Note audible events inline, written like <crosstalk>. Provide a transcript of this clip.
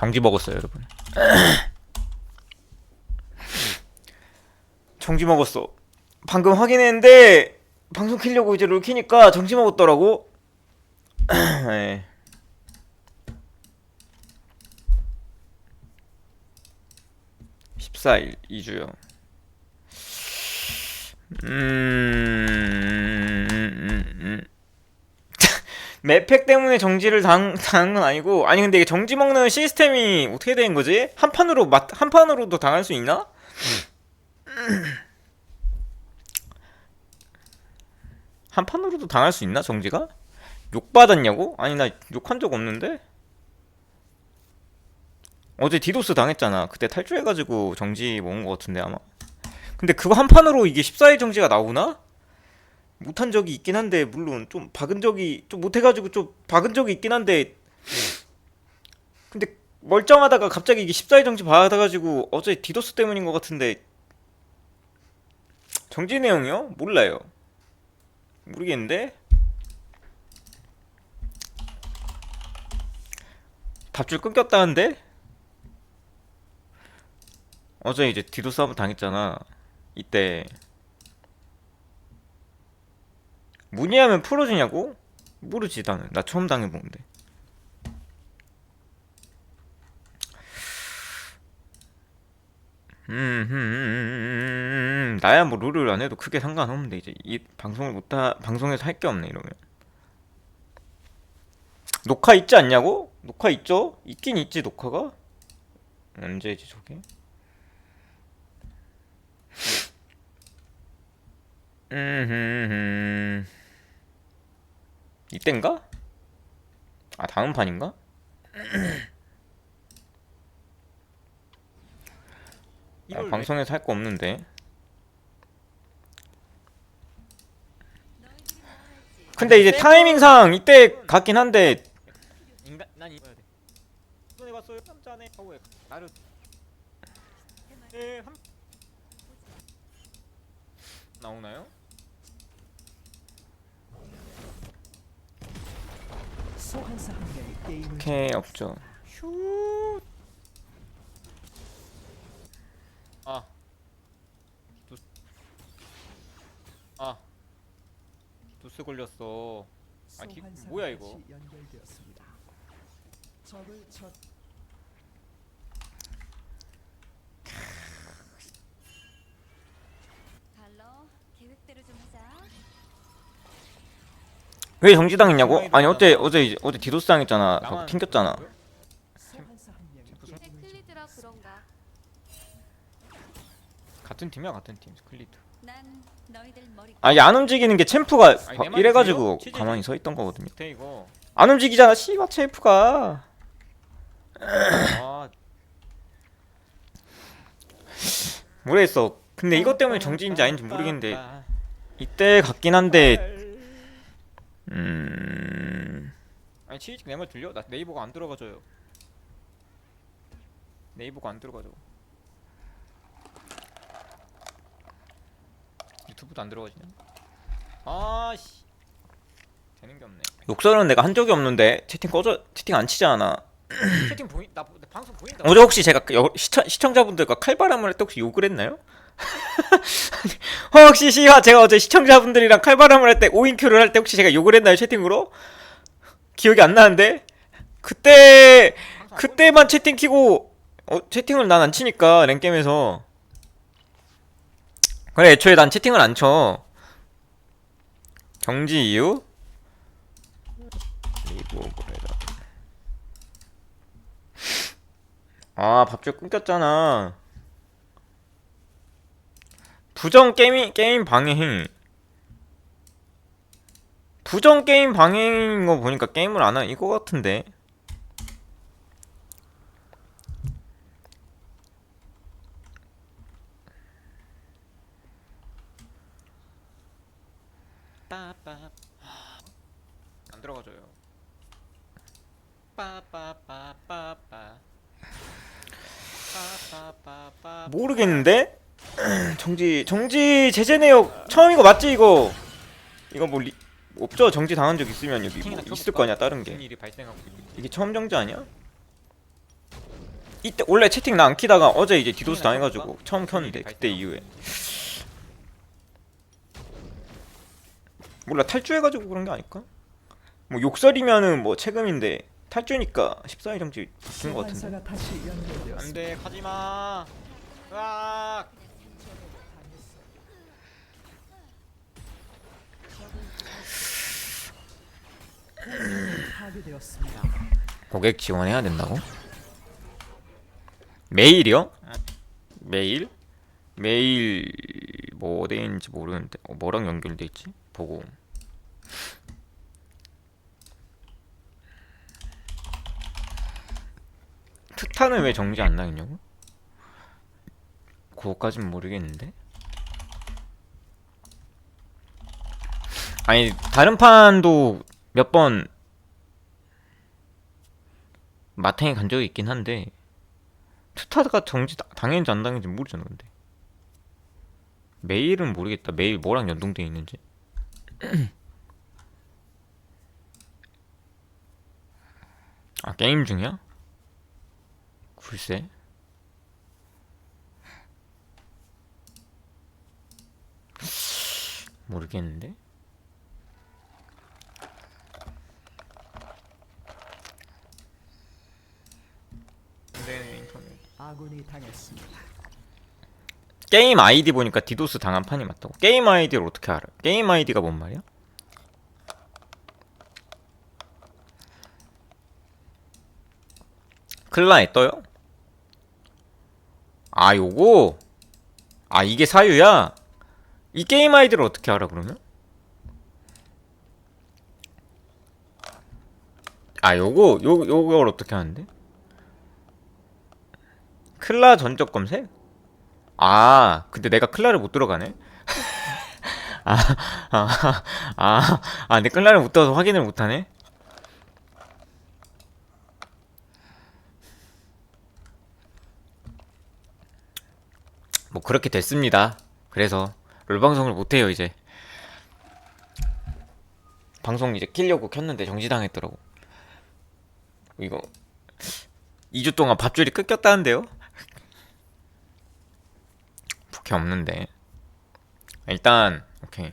정지 먹었어요 여러분. <clears throat> 정지 먹었어. 방금 확인했는데 방송 키려고 이제 롤 키니까 정지 먹었더라고. <clears throat> 네. (14일) 2주요 음... 맵팩 때문에 정지를 당, 당한 건 아니고 아니 근데 이게 정지 먹는 시스템이 어떻게 된 거지? 한 판으로 맛, 한 판으로도 당할 수 있나? 한 판으로도 당할 수 있나 정지가? 욕 받았냐고? 아니 나 욕한 적 없는데? 어제 디도스 당했잖아. 그때 탈주해가지고 정지 먹은 것 같은데 아마. 근데 그거 한 판으로 이게 14일 정지가 나오나? 못한 적이 있긴 한데 물론 좀 박은 적이 좀 못해가지고 좀 박은 적이 있긴 한데. 근데 멀쩡하다가 갑자기 이게 14일 정지 받아가지고 어제 디도스 때문인 것 같은데. 정지 내용이요? 몰라요. 모르겠는데. 밥줄 끊겼다는데? 어제 이제 디도스 한번 당했잖아. 이때 문의하면 풀어주냐고? 모르지 나는 나 처음 당해보는데 음, 음, 음, 음, 음, 나야 뭐 룰을 안 해도 크게 상관없는데 이제 이 방송을 못하 방송에서 할 게 없네 이러면 녹화 있지 않냐고? 녹화 있죠? 있긴 있지 녹화가 언제지 저게? 음, 이땐가? 아 다음 판인가? 아, 방송에서 할 거 없는데. 근데 이제 타이밍상 이때 같긴 한데 인간 난 이거야 돼. 이번에 봤어요 남자네 하고 나를 예 한... 나오나요? 소환사 한 명이 게임을 오케이 없죠. 슛. 아. 두. 아. 두스 걸렸어. 아, 기- 소환사가 뭐야, 이거? 다시 연결되었습니다. 적을 첫 달러 계획대로 좀 하자. 왜 정지당했냐고? 아니 어제 어제 이제 어제 디도스 당했잖아. 저 튕겼잖아. 게임을 중 테클리드라 그런가? 같은 팀이야 같은 팀. 클리드. 난 너희들 머리. 아니 안 움직이는 게 챔프가 아니, 바- 내 말이 이래가지고 들려? 가만히 서 있던 거거든요. 밑에 이거 안 움직이잖아 씨바 챔프가. 아 모르겠어. 근데 이것 때문에 정지인지 아닌지 모르겠는데 이때 같긴 한데 음. 아니 치즈 내말 들려? 나 네이버가 안 들어가져요 네이버가 안 들어가져 유튜브도 안 들어가지네 아씨 되는 게 없네 욕설은 내가 한 적이 없는데 채팅 꺼져 채팅 안 치지 않아. 채팅 보인 나나 방송 보인다 어제 혹시 제가 그 여, 시청, 시청자분들과 칼바람을 할때 혹시 욕을 했나요? <laughs> 혹시 시하 제가 어제 시청자분들이랑 칼바람을 할 때 오인큐를 할 때 혹시 제가 욕을 했나요 채팅으로? 기억이 안 나는데 그때 그때만 채팅 키고 어, 채팅을 난 안 치니까 랭겜에서 그래 애초에 난 채팅을 안 쳐. 정지 이유? 아 밥줄 끊겼잖아. 부정 게임 게임 방해 행위. 부정 게임 방해인 거 보니까 게임을 안하 이거 같은데. 안 빠빠빠빠 모르겠는데 정지 정지 제재 내역 처음인 거 맞지 이거 이거 뭐 리, 없죠 정지 당한 적 있으면 여기 뭐 있을? 거 아니야 다른 게 이게 처음 정지 아니야? 이때 원래 채팅 나 안 키다가 어제 이제 디도스 당해가지고? 처음 켰는데 그때. 이후에 몰라 탈주해가지고 그런 게 아닐까? 뭐 욕설이면은 뭐 책임인데 탈주니까 14일 정지 바뀐 것 같은데. 안돼 가지마 으악 파괴되었습니다. 고객 지원해야 된다고? 메일이요? 메일? 메일 뭐 어디에 있는지 모르는데 어, 뭐랑 연결돼 있지? 보고 트타는 왜 정지 안 나겠냐고? 그거까진 모르겠는데 아니 다른 판도 몇 번 마탱이 간 적이 있긴 한데 투타가 정지 다- 당했는지 안 당했는지 모르잖아 근데. 메일은 모르겠다. 메일 뭐랑 연동돼 있는지. <clears throat> 아 게임 중이야? 글쎄. 모르겠는데 네 인터넷 아군이 당했습니다. 게임 아이디 보니까 디도스 당한 판이 맞다고. 게임 아이디를 어떻게 알아? 게임 아이디가 뭔 말이야? 클라에 떠요? 아 요거? 아 이게 사유야? 이 게임 아이디를 어떻게 알아 그러면? 아 요거 요 요걸 어떻게 하는데? 클라 전적 검색? 아, 근데 내가 클라를 못 들어가네? <laughs> 아, 아, 아, 아, 내 클라를 못 들어서 확인을 못 하네? 뭐, 그렇게 됐습니다. 그래서, 롤방송을 못해요, 이제. 방송 이제 키려고 켰는데 정지당했더라고. 이거, 2주 동안 밥줄이 끊겼다는데요? 없는데. 일단 오케이